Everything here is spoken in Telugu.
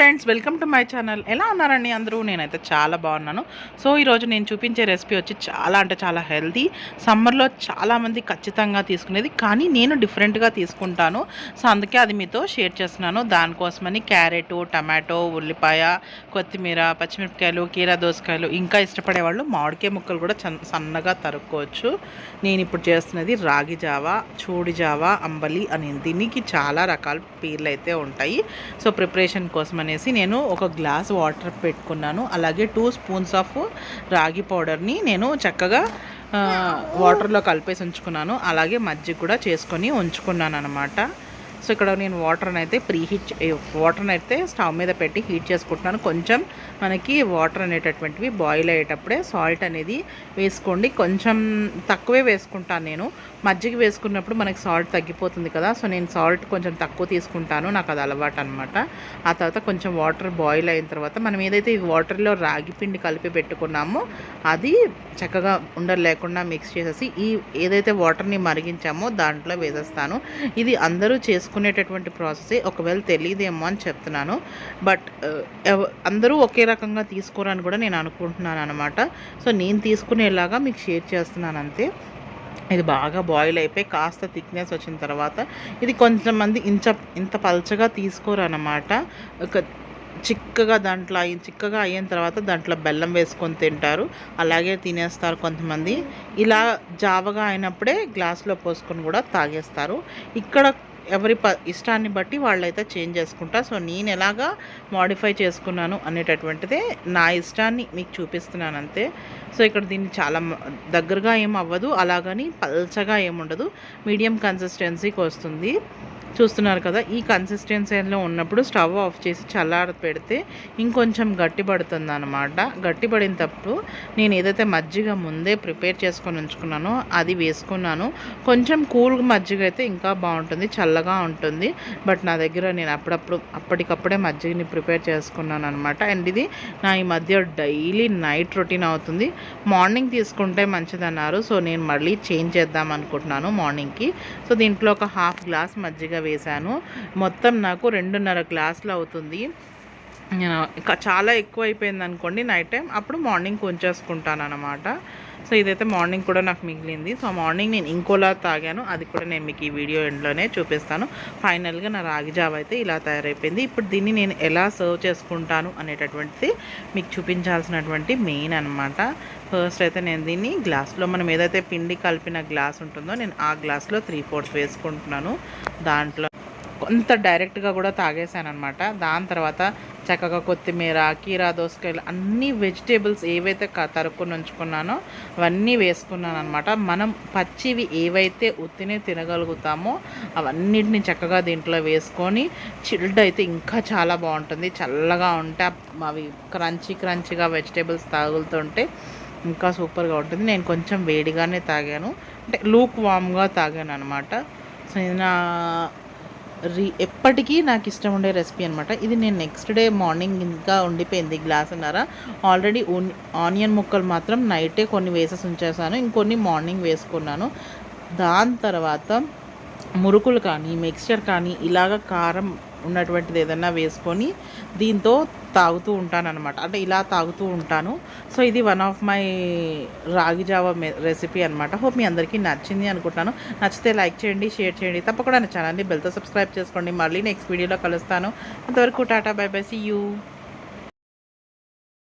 Friends welcome to my channel. ఎలా ఉన్నారండి అందరూ? నేనైతే చాలా బాగున్నాను. సో ఈరోజు నేను చూపించే రెసిపీ వచ్చి చాలా అంటే చాలా హెల్తీ. సమ్మర్లో చాలామంది ఖచ్చితంగా తీసుకునేది కానీ నేను డిఫరెంట్గా తీసుకుంటాను. సో అందుకే అది మీతో షేర్ చేస్తున్నాను. దానికోసమని క్యారెట్ టమాటో ఉల్లిపాయ కొత్తిమీర పచ్చిమిరపకాయలు కీరా దోసకాయలు ఇంకా ఇష్టపడే వాళ్ళు మామిడికాయ ముక్కలు కూడా సన్నగా తరుక్కోవచ్చు. నేను ఇప్పుడు చేస్తున్నది రాగి జావా చూడి జావా అంబలి అని. దీనికి చాలా రకాల పేర్లు అయితే ఉంటాయి. సో ప్రిపరేషన్ కోసం అనేసి నేను ఒక గ్లాస్ వాటర్ పెట్టుకున్నాను. అలాగే టూ స్పూన్స్ ఆఫ్ రాగి పౌడర్ని నేను చక్కగా వాటర్లో కలిపేసి ఉంచుకున్నాను. అలాగే మజ్జిగ కూడా చేసుకొని ఉంచుకున్నాను అనమాట సో ఇక్కడ నేను వాటర్ని అయితే ప్రీ హీట్ వాటర్ని అయితే స్టవ్ మీద పెట్టి హీట్ చేసుకుంటున్నాను. కొంచెం మనకి వాటర్ అనేటటువంటివి బాయిల్ అయ్యేటప్పుడే సాల్ట్ అనేది వేసుకోండి. కొంచెం తక్కువే వేసుకుంటాను నేను. మజ్జిగ వేసుకున్నప్పుడు మనకి సాల్ట్ తగ్గిపోతుంది కదా సో నేను సాల్ట్ కొంచెం తక్కువ తీసుకుంటాను. నాకు అది అలవాటు అనమాట ఆ తర్వాత కొంచెం వాటర్ బాయిల్ అయిన తర్వాత మనం ఏదైతే ఈ వాటర్లో రాగి పిండి కలిపి పెట్టుకున్నామో అది చక్కగా ఉండలు లేకుండా మిక్స్ చేసేసి ఈ ఏదైతే వాటర్ని మరిగించామో దాంట్లో వేసేస్తాను. ఇది అందరూ చేసుకునేటటువంటి ప్రాసెస్ ఒకవేళ తెలియదేమో అని చెప్తున్నాను. బట్ అందరూ ఒకే రకంగా తీసుకోరని కూడా నేను అనుకుంటున్నాను అనమాట సో నేను తీసుకునేలాగా మీకు షేర్ చేస్తున్నాను అంతే. ఇది బాగా బాయిల్ అయిపోయి కాస్త థిక్నెస్ వచ్చిన తర్వాత ఇది కొంచెం మంది ఇంచ ఇంత పల్చగా తీసుకోరు అనమాట ఒక చిక్కగా దాంట్లో అయిన చిక్కగా అయిన తర్వాత దాంట్లో బెల్లం వేసుకొని తింటారు. అలాగే తినేస్తారు కొంతమంది. ఇలా జావగా అయినప్పుడే గ్లాస్లో పోసుకొని కూడా తాగేస్తారు. ఇక్కడ ఎవరి ప ఇష్టాన్ని బట్టి వాళ్ళైతే చేంజ్ చేసుకుంటా. సో నేను ఎలాగా మాడిఫై చేసుకున్నాను అనేటటువంటిదే నా ఇష్టాన్ని మీకు చూపిస్తున్నాను అంతే. సో ఇక్కడ దీన్ని చాలా దగ్గరగా ఏం అవ్వదు అలాగని పల్చగా ఏముండదు మీడియం కన్సిస్టెన్సీకి వస్తుంది. చూస్తున్నారు కదా ఈ కన్సిస్టెన్సీలో ఉన్నప్పుడు స్టవ్ ఆఫ్ చేసి చల్లార పెడితే ఇంకొంచెం గట్టి పడుతుంది అనమాట గట్టి పడినప్పుడు నేను ఏదైతే మజ్జిగ ముందే ప్రిపేర్ చేసుకొని ఉంచుకున్నానో అది వేసుకున్నాను. కొంచెం కూల్ మజ్జిగ అయితే ఇంకా బాగుంటుంది. చల్లగా ఉంటుంది. బట్ నా దగ్గర నేను అప్పుడప్పుడు అప్పటికప్పుడే మజ్జిగని ప్రిపేర్ చేసుకున్నాను అనమాట అండ్ ఇది నా ఈ మధ్య డైలీ నైట్ రొటీన్ అవుతుంది. మార్నింగ్ తీసుకుంటే మంచిదన్నారు. సో నేను మళ్ళీ చేంజ్ చేద్దాం అనుకుంటున్నాను మార్నింగ్కి. సో దీంట్లో ఒక హాఫ్ గ్లాస్ మజ్జిగ వేశాను. మొత్తం నాకు రెండున్నర గ్లాసులు అవుతుంది. చాలా ఎక్కువ అయిపోయింది అనుకోండి నైట్ టైం అప్పుడు మార్నింగ్ కొంచేసుకుంటాను అనమాట సో ఇదైతే మార్నింగ్ కూడా నాకు మిగిలింది. సో మార్నింగ్ నేను ఇంకోలా తాగాను. అది కూడా నేను మీకు ఈ వీడియో ఎండ్లోనే చూపిస్తాను. ఫైనల్గా నా రాగి జావ అయితే ఇలా తయారైపోయింది. ఇప్పుడు దీన్ని నేను ఎలా సర్వ్ చేసుకుంటాను అనేటటువంటిది మీకు చూపించాల్సినటువంటి మెయిన్ అనమాట ఫస్ట్ అయితే నేను దీన్ని గ్లాస్లో మనం ఏదైతే పిండి కలిపిన గ్లాస్ ఉంటుందో నేను ఆ గ్లాస్లో త్రీ ఫోర్త్ వేసుకుంటున్నాను. దాంట్లో కొంత డైరెక్ట్గా కూడా తాగేసాను అనమాట దాని తర్వాత చక్కగా కొత్తిమీర కీరా దోసకాయలు అన్ని వెజిటేబుల్స్ ఏవైతే తరుక్కుని ఉంచుకున్నానో అవన్నీ వేసుకున్నాను అనమాట మనం పచ్చివి ఏవైతే ఉత్తినే తినగలుగుతామో అవన్నిటిని చక్కగా దీంట్లో వేసుకొని చిల్డ్ అయితే ఇంకా చాలా బాగుంటుంది. చల్లగా ఉంటే అవి క్రంచీ క్రంచీగా వెజిటేబుల్స్ తాగులుతుంటే ఇంకా సూపర్గా ఉంటుంది. నేను కొంచెం వేడిగానే తాగాను. అంటే లూక్ వామ్గా తాగాను అనమాట సో నా రీ ఎప్పటికీ నాకు ఇష్టం ఉండే రెసిపీ అనమాట ఇది నేను నెక్స్ట్ డే మార్నింగ్ ఇంకా ఉండిపోయింది గ్లాస్ అన్నారా. ఆల్రెడీ ఆనియన్ ముక్కలు మాత్రం నైటే కొన్ని వేసేసి ఉంచేసాను. ఇంకొన్ని మార్నింగ్ వేసుకున్నాను. దాని తర్వాత మురుకులు కానీ మిక్స్చర్ కానీ ఇలాగ కారం ఉన్నటువంటిది ఏదైనా వేసుకొని దీంతో తాగుతూ ఉంటాను అనమాట అంటే ఇలా తాగుతూ ఉంటాను. సో ఇది వన్ ఆఫ్ మై రాగి జావా రెసిపీ అనమాట హోప్ మీ అందరికీ నచ్చింది అనుకుంటున్నాను. నచ్చితే లైక్ చేయండి షేర్ చేయండి. తప్పకుండా నా ఛానల్ని బెల్తో సబ్స్క్రైబ్ చేసుకోండి. మళ్ళీ నెక్స్ట్ వీడియోలో కలుస్తాను. అంతవరకు Tata bye by. See you